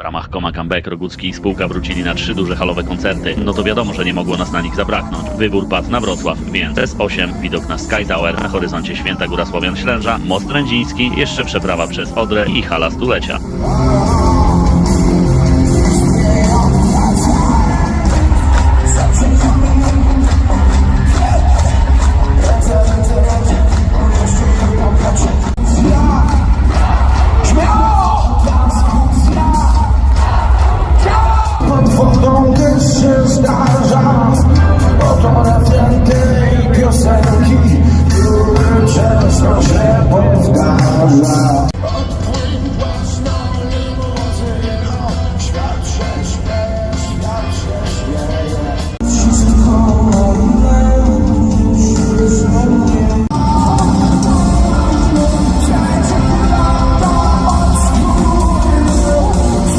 W ramach Koma Comeback Rogucki i spółka wrócili na trzy duże halowe koncerty, no to wiadomo, że nie mogło nas na nich zabraknąć. Wybór padł na Wrocław, więc S8, widok na Sky Tower, na horyzoncie Święta Góra Słowian Ślęża, Most Rędziński, jeszcze przeprawa przez Odrę i hala stulecia.